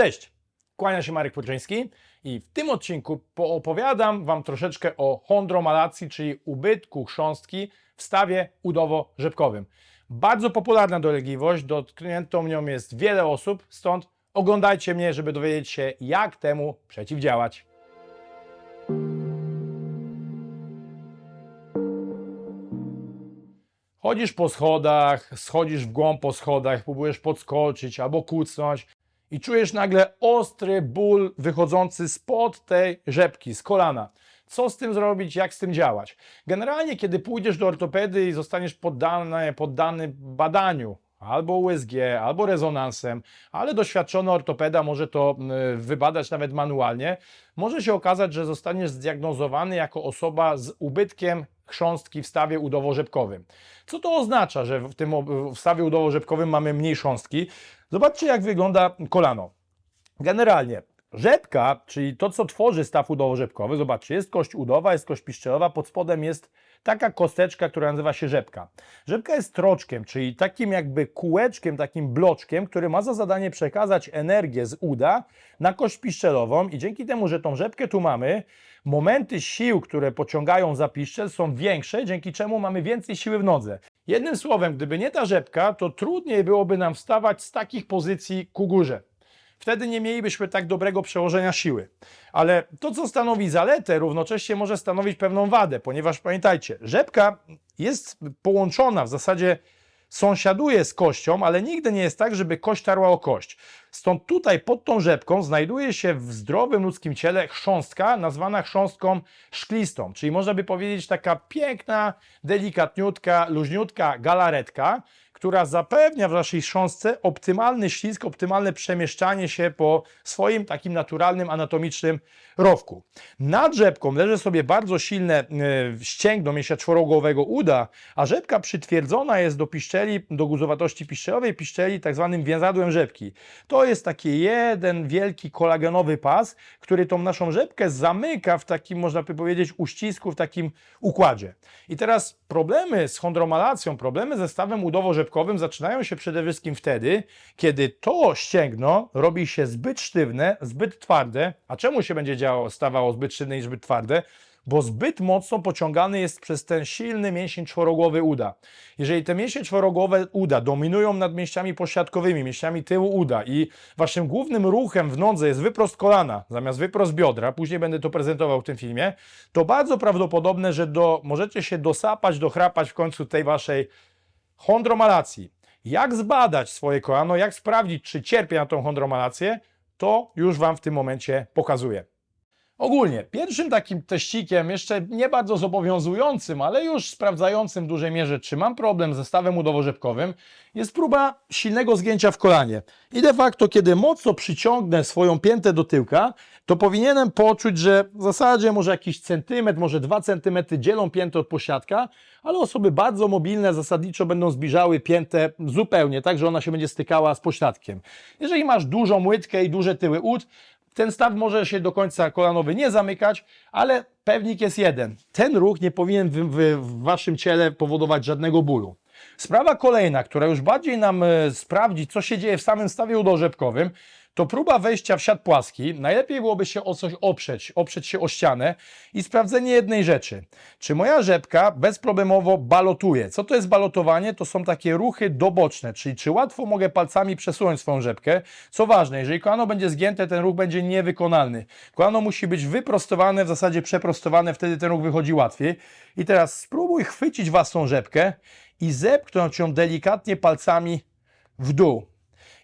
Cześć, kłania się Marek Płyczeński i w tym odcinku poopowiadam Wam troszeczkę o chondromalacji, czyli ubytku chrząstki w stawie udowo-rzepkowym. Bardzo popularna dolegliwość, dotkniętą nią jest wiele osób, stąd oglądajcie mnie, żeby dowiedzieć się, jak temu przeciwdziałać. Chodzisz po schodach, schodzisz w głąb po schodach, próbujesz podskoczyć albo kucnąć i czujesz nagle ostry ból wychodzący spod tej rzepki, z kolana. Co z tym zrobić, jak z tym działać? Generalnie, kiedy pójdziesz do ortopedy i zostaniesz poddany, poddany badaniu, albo USG, albo rezonansem, ale doświadczony ortopeda może to y, wybadać nawet manualnie, może się okazać, że zostaniesz zdiagnozowany jako osoba z ubytkiem chrząstki w stawie udowo-rzepkowym. Co to oznacza, że w tym w stawie udowo-rzepkowym mamy mniej chrząstki? Zobaczcie, jak wygląda kolano. Generalnie rzepka, czyli to, co tworzy staw udowo-rzepkowy, zobaczcie, jest kość udowa, jest kość piszczelowa, pod spodem jest taka kosteczka, która nazywa się rzepka. Rzepka jest troczkiem, czyli takim jakby kółeczkiem, takim bloczkiem, który ma za zadanie przekazać energię z uda na kość piszczelową i dzięki temu, że tą rzepkę tu mamy, momenty sił, które pociągają za piszczel są większe, dzięki czemu mamy więcej siły w nodze. Jednym słowem, gdyby nie ta rzepka, to trudniej byłoby nam wstawać z takich pozycji ku górze wtedy nie mielibyśmy tak dobrego przełożenia siły. Ale to, co stanowi zaletę, równocześnie może stanowić pewną wadę, ponieważ pamiętajcie, rzepka jest połączona w zasadzie sąsiaduje z kością, ale nigdy nie jest tak, żeby kość tarła o kość. Stąd tutaj pod tą rzepką znajduje się w zdrowym ludzkim ciele chrząstka, nazwana chrząstką szklistą, czyli można by powiedzieć taka piękna, delikatniutka, luźniutka galaretka, która zapewnia w naszej chrząstce optymalny ślizg, optymalne przemieszczanie się po swoim takim naturalnym, anatomicznym rowku. Nad rzepką leży sobie bardzo silne e, ścięgno mięśnia czworogłowego uda, a rzepka przytwierdzona jest do piszczeli, do guzowatości piszczelowej, piszczeli tak zwanym więzadłem rzepki. To jest taki jeden wielki kolagenowy pas, który tą naszą rzepkę zamyka w takim, można by powiedzieć, uścisku, w takim układzie. I teraz problemy z chondromalacją, problemy ze stawem udowo-rzepkowym zaczynają się przede wszystkim wtedy, kiedy to ścięgno robi się zbyt sztywne, zbyt twarde. A czemu się będzie działo, stawało zbyt sztywne i zbyt twarde? Bo zbyt mocno pociągany jest przez ten silny mięsień czworogłowy uda. Jeżeli te mięśnie czworogłowe uda dominują nad mięśniami pośladkowymi, mięśniami tyłu uda i waszym głównym ruchem w nodze jest wyprost kolana zamiast wyprost biodra, później będę to prezentował w tym filmie, to bardzo prawdopodobne, że do, możecie się dosapać, dochrapać w końcu tej waszej chondromalacji. Jak zbadać swoje kolano, jak sprawdzić, czy cierpię na tą chondromalację, to już Wam w tym momencie pokazuję. Ogólnie, pierwszym takim teścikiem, jeszcze nie bardzo zobowiązującym, ale już sprawdzającym w dużej mierze, czy mam problem ze stawem udowo-rzepkowym, jest próba silnego zgięcia w kolanie. I de facto, kiedy mocno przyciągnę swoją piętę do tyłka, to powinienem poczuć, że w zasadzie może jakiś centymetr, może dwa centymetry dzielą piętę od pośladka, ale osoby bardzo mobilne zasadniczo będą zbliżały piętę zupełnie, tak, że ona się będzie stykała z pośladkiem. Jeżeli masz dużą łydkę i duże tyły ud, ten staw może się do końca kolanowy nie zamykać, ale pewnik jest jeden. Ten ruch nie powinien w, w, w waszym ciele powodować żadnego bólu. Sprawa kolejna, która już bardziej nam e, sprawdzi, co się dzieje w samym stawie udożepkowym, to próba wejścia w siat płaski. Najlepiej byłoby się o coś oprzeć, oprzeć się o ścianę i sprawdzenie jednej rzeczy. Czy moja rzepka bezproblemowo balotuje? Co to jest balotowanie? To są takie ruchy doboczne, czyli czy łatwo mogę palcami przesunąć swoją rzepkę. Co ważne, jeżeli kolano będzie zgięte, ten ruch będzie niewykonalny. Kolano musi być wyprostowane, w zasadzie przeprostowane, wtedy ten ruch wychodzi łatwiej. I teraz spróbuj chwycić własną rzepkę i zepchnąć ją delikatnie palcami w dół.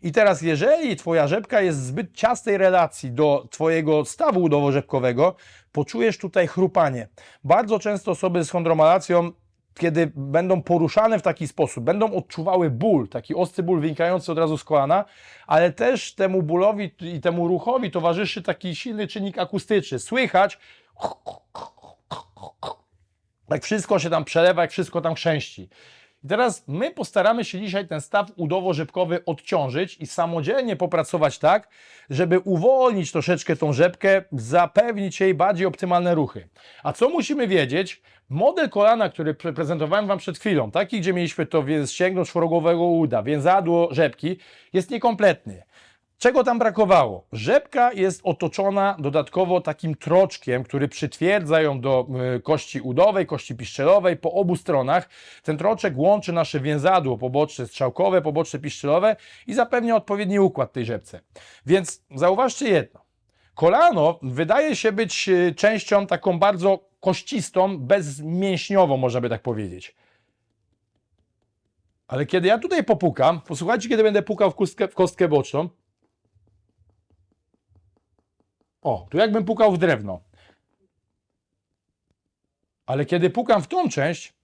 I teraz, jeżeli Twoja rzepka jest w zbyt ciasnej relacji do Twojego stawu udowo-rzepkowego, poczujesz tutaj chrupanie. Bardzo często osoby z chondromalacją kiedy będą poruszane w taki sposób, będą odczuwały ból, taki ostry ból wynikający od razu z kolana, ale też temu bólowi i temu ruchowi towarzyszy taki silny czynnik akustyczny. Słychać, jak wszystko się tam przelewa, jak wszystko tam chrzęści. I teraz my postaramy się dzisiaj ten staw udowo-rzepkowy odciążyć i samodzielnie popracować tak, żeby uwolnić troszeczkę tą rzepkę, zapewnić jej bardziej optymalne ruchy. A co musimy wiedzieć? Model kolana, który pre- prezentowałem Wam przed chwilą, taki, gdzie mieliśmy to ścięgno czworogłowego uda, więzadło rzepki, jest niekompletny. Czego tam brakowało? Rzepka jest otoczona dodatkowo takim troczkiem, który przytwierdza ją do kości udowej, kości piszczelowej po obu stronach. Ten troczek łączy nasze więzadło poboczne strzałkowe, poboczne piszczelowe i zapewnia odpowiedni układ tej rzepce. Więc zauważcie jedno. Kolano wydaje się być y, częścią taką bardzo kościstą, bezmięśniową, można by tak powiedzieć. Ale kiedy ja tutaj popukam, posłuchajcie, kiedy będę pukał w kostkę, w kostkę boczną. O, tu jakbym pukał w drewno. Ale kiedy pukam w tą część,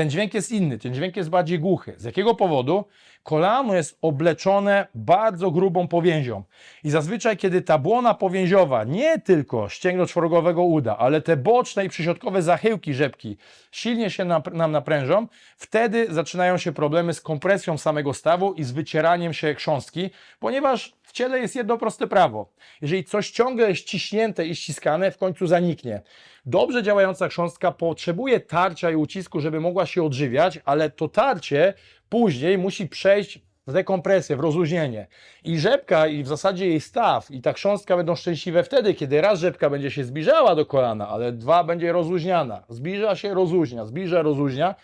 ten dźwięk jest inny, ten dźwięk jest bardziej głuchy. Z jakiego powodu? Kolano jest obleczone bardzo grubą powięzią. I zazwyczaj, kiedy ta błona powięziowa, nie tylko ścięgno czworogowego uda, ale te boczne i przyśrodkowe zachyłki rzepki silnie się nam naprężą, wtedy zaczynają się problemy z kompresją samego stawu i z wycieraniem się chrząstki, ponieważ w ciele jest jedno proste prawo. Jeżeli coś ciągle jest ściśnięte i ściskane, w końcu zaniknie. Dobrze działająca chrząstka potrzebuje tarcia i ucisku, żeby mogła się odżywiać, ale to tarcie później musi przejść w dekompresję, w rozluźnienie. I rzepka i w zasadzie jej staw i ta chrząstka będą szczęśliwe wtedy, kiedy raz rzepka będzie się zbliżała do kolana, ale dwa będzie rozluźniana. Zbliża się, rozluźnia, zbliża, rozluźnia.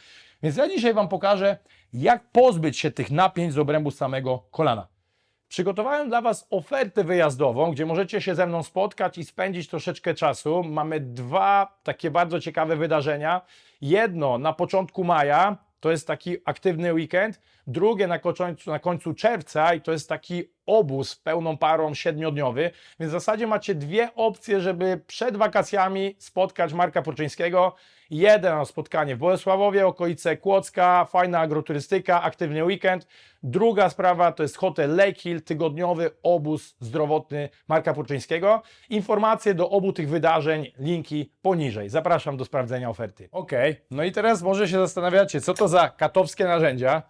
Więc ja dzisiaj Wam pokażę, jak pozbyć się tych napięć z obrębu samego kolana. Przygotowałem dla Was ofertę wyjazdową, gdzie możecie się ze mną spotkać i spędzić troszeczkę czasu. Mamy dwa takie bardzo ciekawe wydarzenia. Jedno na początku maja, to jest taki aktywny weekend. Drugie na końcu, na końcu czerwca i to jest taki obóz pełną parą siedmiodniowy. Więc w zasadzie macie dwie opcje, żeby przed wakacjami spotkać Marka Poczyńskiego. Jeden spotkanie w Bolesławowie, okolice Kłodzka, fajna agroturystyka, aktywny weekend. Druga sprawa to jest hotel Lake Hill, tygodniowy obóz zdrowotny Marka Purczyńskiego. Informacje do obu tych wydarzeń, linki poniżej. Zapraszam do sprawdzenia oferty. Ok, no i teraz może się zastanawiacie, co to za katowskie narzędzia.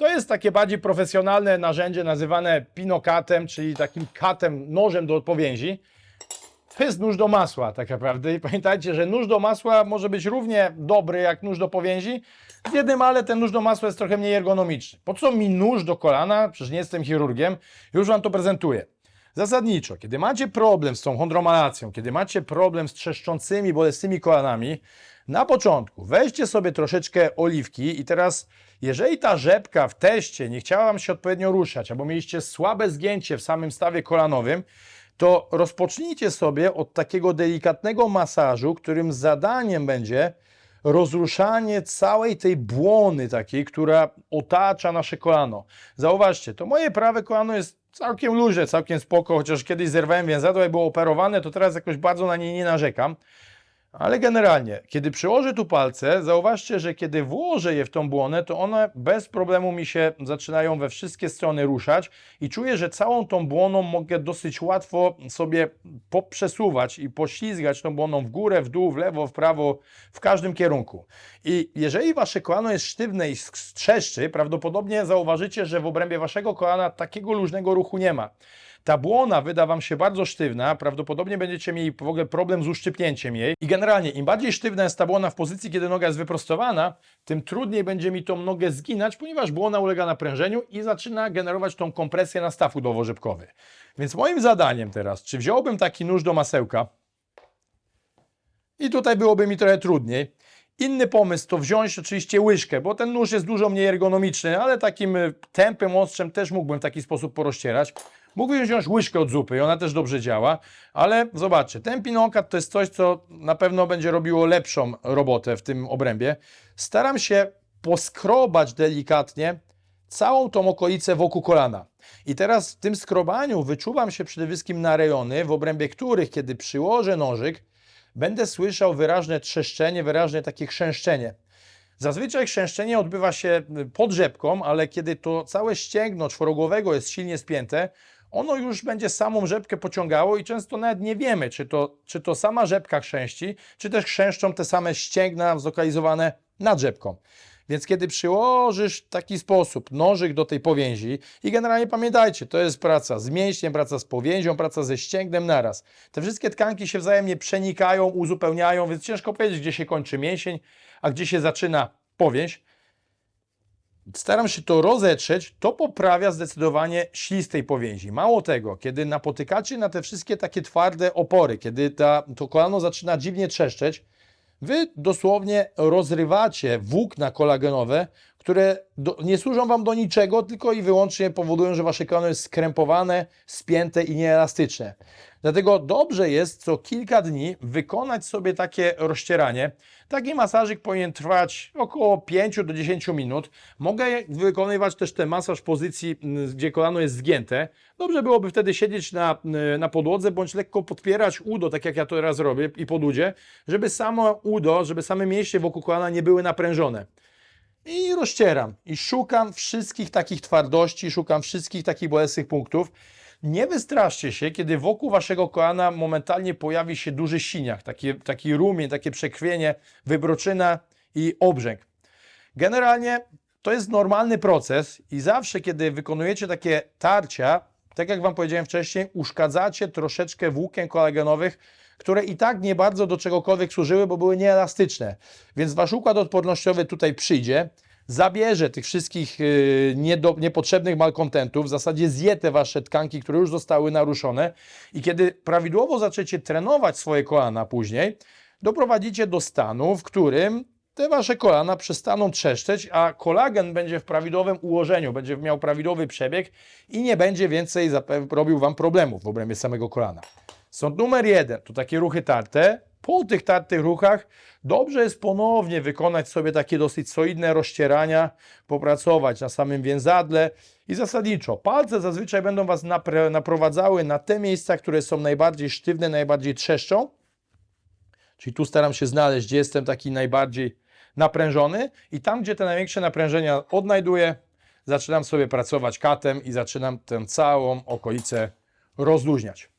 To jest takie bardziej profesjonalne narzędzie nazywane pinokatem, czyli takim katem, nożem do powięzi. To jest nóż do masła tak naprawdę i pamiętajcie, że nóż do masła może być równie dobry jak nóż do powięzi, z jednym ale ten nóż do masła jest trochę mniej ergonomiczny. Po co mi nóż do kolana? Przecież nie jestem chirurgiem, już Wam to prezentuję. Zasadniczo, kiedy macie problem z tą chondromalacją, kiedy macie problem z trzeszczącymi, bolesnymi kolanami, na początku weźcie sobie troszeczkę oliwki i teraz, jeżeli ta rzepka w teście nie chciała Wam się odpowiednio ruszać, albo mieliście słabe zgięcie w samym stawie kolanowym, to rozpocznijcie sobie od takiego delikatnego masażu, którym zadaniem będzie rozruszanie całej tej błony takiej, która otacza nasze kolano. Zauważcie, to moje prawe kolano jest całkiem luźne, całkiem spoko, chociaż kiedyś zerwałem więzadło i było operowane, to teraz jakoś bardzo na nie nie narzekam. Ale generalnie, kiedy przyłożę tu palce, zauważcie, że kiedy włożę je w tą błonę, to one bez problemu mi się zaczynają we wszystkie strony ruszać i czuję, że całą tą błoną mogę dosyć łatwo sobie poprzesuwać i poślizgać tą błoną w górę, w dół, w lewo, w prawo, w każdym kierunku. I jeżeli wasze kolano jest sztywne i strzeszczy, prawdopodobnie zauważycie, że w obrębie waszego kolana takiego luźnego ruchu nie ma. Ta błona wyda Wam się bardzo sztywna, prawdopodobnie będziecie mieli w ogóle problem z uszczypnięciem jej. I generalnie, im bardziej sztywna jest ta błona w pozycji, kiedy noga jest wyprostowana, tym trudniej będzie mi tą nogę zginać, ponieważ błona ulega naprężeniu i zaczyna generować tą kompresję na staw udowo-rzepkowy. Więc moim zadaniem teraz, czy wziąłbym taki nóż do masełka i tutaj byłoby mi trochę trudniej. Inny pomysł to wziąć oczywiście łyżkę, bo ten nóż jest dużo mniej ergonomiczny, ale takim tępym ostrzem też mógłbym w taki sposób porozcierać. Mógłbym wziąć łyżkę od zupy i ona też dobrze działa, ale zobaczcie, ten pinokat to jest coś, co na pewno będzie robiło lepszą robotę w tym obrębie. Staram się poskrobać delikatnie całą tą okolicę wokół kolana. I teraz w tym skrobaniu wyczuwam się przede wszystkim na rejony, w obrębie których, kiedy przyłożę nożyk, będę słyszał wyraźne trzeszczenie, wyraźne takie chrzęszczenie. Zazwyczaj chrzęszczenie odbywa się pod rzepką, ale kiedy to całe ścięgno czworogłowego jest silnie spięte, ono już będzie samą rzepkę pociągało i często nawet nie wiemy, czy to, czy to sama rzepka chrzęści, czy też chrzęszczą te same ścięgna zlokalizowane nad rzepką. Więc kiedy przyłożysz w taki sposób nożyk do tej powięzi i generalnie pamiętajcie, to jest praca z mięśniem, praca z powięzią, praca ze ścięgnem naraz. Te wszystkie tkanki się wzajemnie przenikają, uzupełniają, więc ciężko powiedzieć, gdzie się kończy mięsień, a gdzie się zaczyna powięź. Staram się to rozetrzeć, to poprawia zdecydowanie ślistej powięzi. Mało tego, kiedy napotykacie na te wszystkie takie twarde opory, kiedy ta, to kolano zaczyna dziwnie trzeszczeć, wy dosłownie rozrywacie włókna kolagenowe, które do, nie służą wam do niczego, tylko i wyłącznie powodują, że wasze kolano jest skrępowane, spięte i nieelastyczne. Dlatego dobrze jest co kilka dni wykonać sobie takie rozcieranie. Taki masażyk powinien trwać około 5 do 10 minut. Mogę wykonywać też ten masaż w pozycji, gdzie kolano jest zgięte. Dobrze byłoby wtedy siedzieć na, na podłodze bądź lekko podpierać udo, tak jak ja to teraz robię i podudzie, żeby samo udo, żeby same mięśnie wokół kolana nie były naprężone. I rozcieram i szukam wszystkich takich twardości, szukam wszystkich takich bolesnych punktów. Nie wystraszcie się, kiedy wokół waszego kolana momentalnie pojawi się duży siniak, taki, taki rumień, takie przekrwienie, wybroczyna i obrzęk. Generalnie to jest normalny proces i zawsze, kiedy wykonujecie takie tarcia, tak jak Wam powiedziałem wcześniej, uszkadzacie troszeczkę włókien kolagenowych, które i tak nie bardzo do czegokolwiek służyły, bo były nieelastyczne. Więc Wasz układ odpornościowy tutaj przyjdzie, zabierze tych wszystkich yy, niedo, niepotrzebnych malkontentów, w zasadzie zje te Wasze tkanki, które już zostały naruszone i kiedy prawidłowo zaczniecie trenować swoje kolana później, doprowadzicie do stanu, w którym te wasze kolana przestaną trzeszczeć, a kolagen będzie w prawidłowym ułożeniu, będzie miał prawidłowy przebieg i nie będzie więcej robił wam problemów w obrębie samego kolana. Stąd numer jeden to takie ruchy tarte. Po tych tartych ruchach dobrze jest ponownie wykonać sobie takie dosyć solidne rozcierania, popracować na samym więzadle i zasadniczo palce zazwyczaj będą was napre- naprowadzały na te miejsca, które są najbardziej sztywne, najbardziej trzeszczą. Czyli tu staram się znaleźć, gdzie jestem taki najbardziej naprężony i tam, gdzie te największe naprężenia odnajduję, zaczynam sobie pracować katem i zaczynam tę całą okolicę rozluźniać.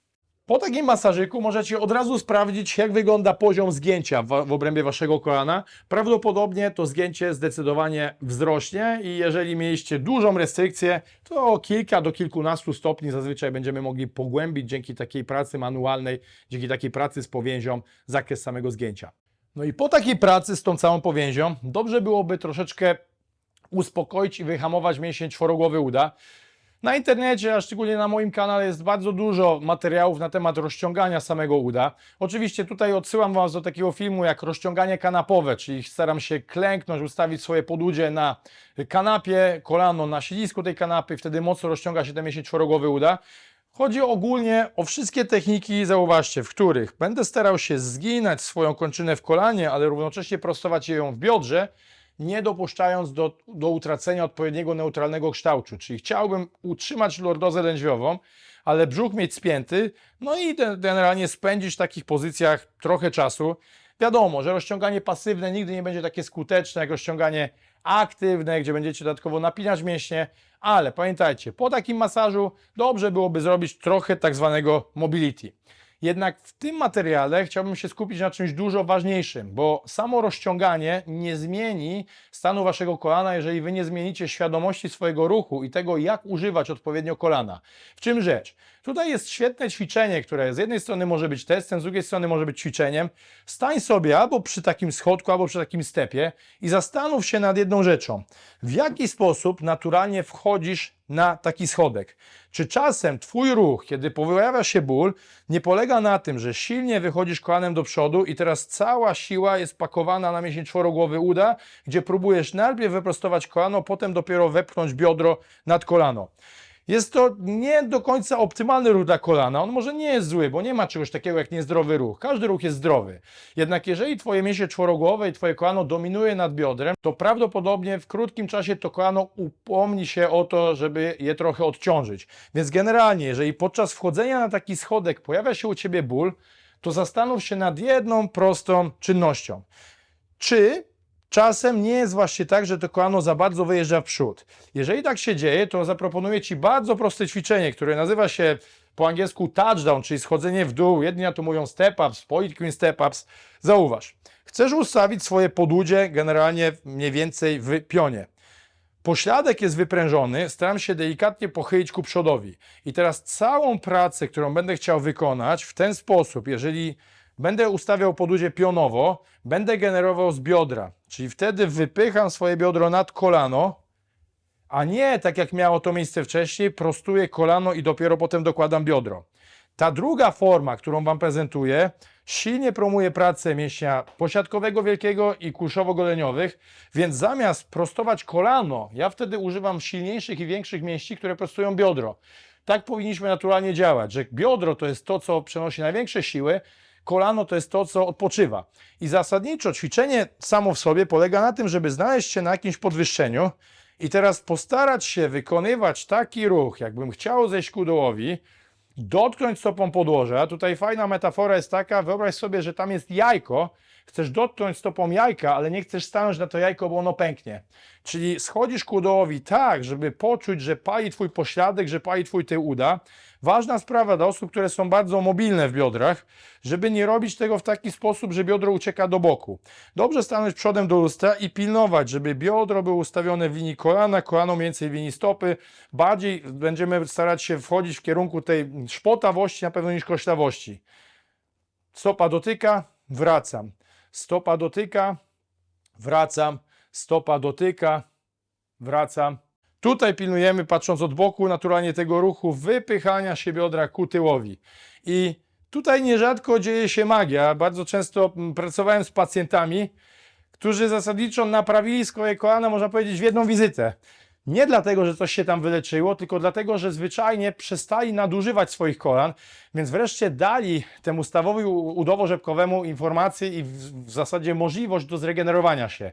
Po takim masażyku możecie od razu sprawdzić, jak wygląda poziom zgięcia w, obrębie waszego kolana. Prawdopodobnie to zgięcie zdecydowanie wzrośnie i jeżeli mieliście dużą restrykcję, to kilka do kilkunastu stopni zazwyczaj będziemy mogli pogłębić dzięki takiej pracy manualnej, dzięki takiej pracy z powięzią zakres samego zgięcia. No i po takiej pracy z tą całą powięzią dobrze byłoby troszeczkę uspokoić i wyhamować mięsień czworogłowy uda. Na internecie, a szczególnie na moim kanale jest bardzo dużo materiałów na temat rozciągania samego uda. Oczywiście tutaj odsyłam Was do takiego filmu jak rozciąganie kanapowe, czyli staram się klęknąć, ustawić swoje podudzie na kanapie, kolano na siedlisku tej kanapy, wtedy mocno rozciąga się ten mięsień czworogłowy uda. Chodzi ogólnie o wszystkie techniki, zauważcie, w których będę starał się zginać swoją kończynę w kolanie, ale równocześnie prostować ją w biodrze, nie dopuszczając do, do utracenia odpowiedniego neutralnego kształtu. Czyli chciałbym utrzymać lordozę lędźwiową, ale brzuch mieć spięty, no i generalnie spędzić w takich pozycjach trochę czasu. Wiadomo, że rozciąganie pasywne nigdy nie będzie takie skuteczne jak rozciąganie aktywne, gdzie będziecie dodatkowo napinać mięśnie, ale pamiętajcie, po takim masażu dobrze byłoby zrobić trochę tak zwanego mobility. Jednak w tym materiale chciałbym się skupić na czymś dużo ważniejszym, bo samo rozciąganie nie zmieni stanu waszego kolana, jeżeli wy nie zmienicie świadomości swojego ruchu i tego, jak używać odpowiednio kolana. W czym rzecz? Tutaj jest świetne ćwiczenie, które z jednej strony może być testem, z drugiej strony może być ćwiczeniem. Stań sobie albo przy takim schodku, albo przy takim stepie i zastanów się nad jedną rzeczą. W jaki sposób naturalnie wchodzisz na taki schodek? Czy czasem Twój ruch, kiedy pojawia się ból, nie polega na tym, że silnie wychodzisz kolanem do przodu i teraz cała siła jest pakowana na mięsień czworogłowy uda, gdzie próbujesz najpierw wyprostować kolano, potem dopiero wepchnąć biodro nad kolano. Jest to nie do końca optymalny ruch dla kolana. On może nie jest zły, bo nie ma czegoś takiego jak niezdrowy ruch. Każdy ruch jest zdrowy. Jednak jeżeli Twoje mięśnie czworogłowe i Twoje kolano dominuje nad biodrem, to prawdopodobnie w krótkim czasie to kolano upomni się o to, żeby je trochę odciążyć. Więc generalnie, jeżeli podczas wchodzenia na taki schodek pojawia się u Ciebie ból, to zastanów się nad jedną prostą czynnością. Czy Czasem nie jest właśnie tak, że to kolano za bardzo wyjeżdża w przód. Jeżeli tak się dzieje, to zaproponuję Ci bardzo proste ćwiczenie, które nazywa się po angielsku touchdown, czyli schodzenie w dół. Jedni na to mówią step ups, queen step ups. Zauważ, chcesz ustawić swoje podłudzie generalnie mniej więcej w pionie. Pośladek jest wyprężony, staram się delikatnie pochylić ku przodowi. I teraz całą pracę, którą będę chciał wykonać w ten sposób, jeżeli będę ustawiał podłudzie pionowo, będę generował z biodra. Czyli wtedy wypycham swoje biodro nad kolano a nie tak jak miało to miejsce wcześniej, prostuję kolano i dopiero potem dokładam biodro. Ta druga forma, którą Wam prezentuję, silnie promuje pracę mięśnia posiadkowego wielkiego i kulszowo-goleniowych, więc zamiast prostować kolano, ja wtedy używam silniejszych i większych mięśni, które prostują biodro. Tak powinniśmy naturalnie działać, że biodro to jest to, co przenosi największe siły, kolano to jest to, co odpoczywa. I zasadniczo ćwiczenie samo w sobie polega na tym, żeby znaleźć się na jakimś podwyższeniu i teraz postarać się wykonywać taki ruch, jakbym chciał zejść ku dołowi, dotknąć stopą podłoża. Tutaj fajna metafora jest taka, wyobraź sobie, że tam jest jajko, chcesz dotknąć stopą jajka, ale nie chcesz stanąć na to jajko, bo ono pęknie. Czyli schodzisz ku dołowi tak, żeby poczuć, że pali twój pośladek, że pali twój tył uda. Ważna sprawa dla osób, które są bardzo mobilne w biodrach, żeby nie robić tego w taki sposób, że biodro ucieka do boku. Dobrze stanąć przodem do lustra i pilnować, żeby biodro było ustawione w linii kolana, kolano więcej w linii stopy. Bardziej będziemy starać się wchodzić w kierunku tej szpotawości na pewno niż koślawości. Stopa dotyka, wracam. Stopa dotyka, wracam. Stopa dotyka, wracam. Tutaj pilnujemy, patrząc od boku, naturalnie tego ruchu wypychania się biodra ku tyłowi. I tutaj nierzadko dzieje się magia. Bardzo często mm, pracowałem z pacjentami, którzy zasadniczo naprawili swoje kolana, można powiedzieć, w jedną wizytę. Nie dlatego, że coś się tam wyleczyło, tylko dlatego, że zwyczajnie przestali nadużywać swoich kolan, więc wreszcie dali temu stawowi udowo-rzepkowemu informację i w, w zasadzie możliwość do zregenerowania się.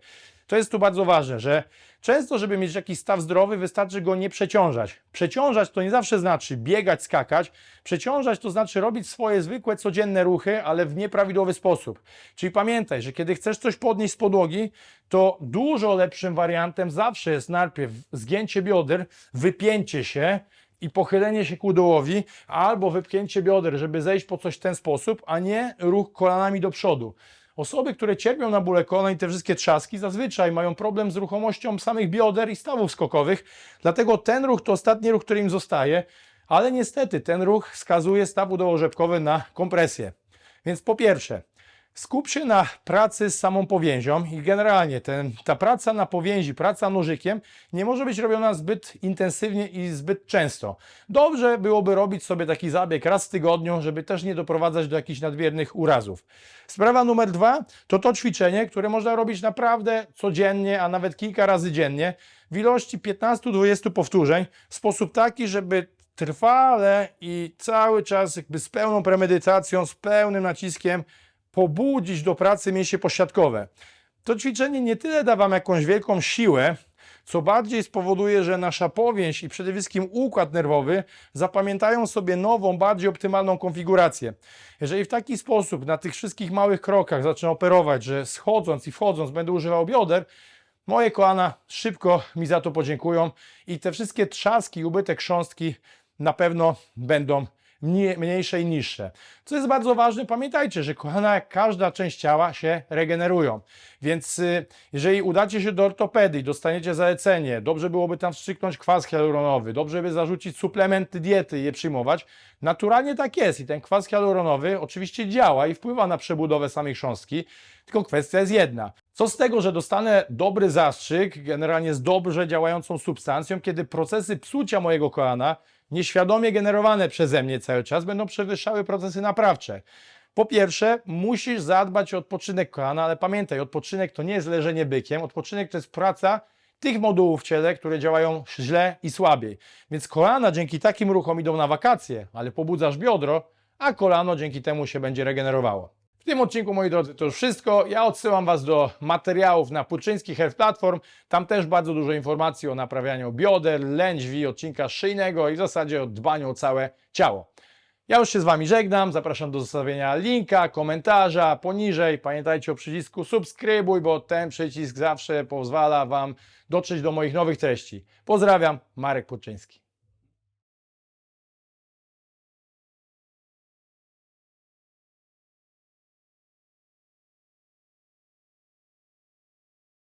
To jest tu bardzo ważne, że często, żeby mieć jakiś staw zdrowy, wystarczy go nie przeciążać. Przeciążać to nie zawsze znaczy biegać, skakać. Przeciążać to znaczy robić swoje zwykłe, codzienne ruchy, ale w nieprawidłowy sposób. Czyli pamiętaj, że kiedy chcesz coś podnieść z podłogi, to dużo lepszym wariantem zawsze jest najpierw zgięcie bioder, wypięcie się, i pochylenie się ku dołowi, albo wypchnięcie bioder, żeby zejść po coś w ten sposób, a nie ruch kolanami do przodu. Osoby, które cierpią na bóle kolana i te wszystkie trzaski, zazwyczaj mają problem z ruchomością samych bioder i stawów skokowych, dlatego ten ruch to ostatni ruch, który im zostaje, ale niestety ten ruch skazuje staw udołożebkowy na kompresję. Więc po pierwsze, skup się na pracy z samą powięzią i generalnie ten, ta praca na powięzi, praca nożykiem nie może być robiona zbyt intensywnie i zbyt często. Dobrze byłoby robić sobie taki zabieg raz w tygodniu, żeby też nie doprowadzać do jakichś nadmiernych urazów. Sprawa numer dwa to to ćwiczenie, które można robić naprawdę codziennie, a nawet kilka razy dziennie w ilości 15-20 powtórzeń w sposób taki, żeby trwale i cały czas jakby z pełną premedytacją, z pełnym naciskiem pobudzić do pracy mięśnie pośladkowe. To ćwiczenie nie tyle da Wam jakąś wielką siłę, co bardziej spowoduje, że nasza powięź i przede wszystkim układ nerwowy zapamiętają sobie nową, bardziej optymalną konfigurację. Jeżeli w taki sposób na tych wszystkich małych krokach zacznę operować, że schodząc i wchodząc będę używał bioder, moje kolana szybko mi za to podziękują i te wszystkie trzaski, ubytek chrząstki na pewno będą mniejsze i niższe. Co jest bardzo ważne, pamiętajcie, że jak każda część ciała się regenerują. Więc y, jeżeli udacie się do ortopedii, dostaniecie zalecenie, dobrze byłoby tam wstrzyknąć kwas hialuronowy, dobrze by zarzucić suplementy diety i je przyjmować. Naturalnie tak jest i ten kwas hialuronowy oczywiście działa i wpływa na przebudowę samej chrząstki, tylko kwestia jest jedna. Co z tego, że dostanę dobry zastrzyk, generalnie z dobrze działającą substancją, kiedy procesy psucia mojego kolana nieświadomie generowane przeze mnie cały czas będą przewyższały procesy naprawcze. Po pierwsze, musisz zadbać o odpoczynek kolana, ale pamiętaj, odpoczynek to nie jest leżenie bykiem, odpoczynek to jest praca tych modułów w ciele, które działają źle i słabiej. Więc kolana dzięki takim ruchom idą na wakacje, ale pobudzasz biodro, a kolano dzięki temu się będzie regenerowało. Tym odcinku, moi drodzy, to już wszystko. Ja odsyłam Was do materiałów na Purczyński Health Platform. Tam też bardzo dużo informacji o naprawianiu bioder, lędźwi, odcinka szyjnego i w zasadzie o dbaniu o całe ciało. Ja już się z Wami żegnam. Zapraszam do zostawienia linka, komentarza poniżej. Pamiętajcie o przycisku subskrybuj, bo ten przycisk zawsze pozwala Wam dotrzeć do moich nowych treści. Pozdrawiam, Marek Purczyński.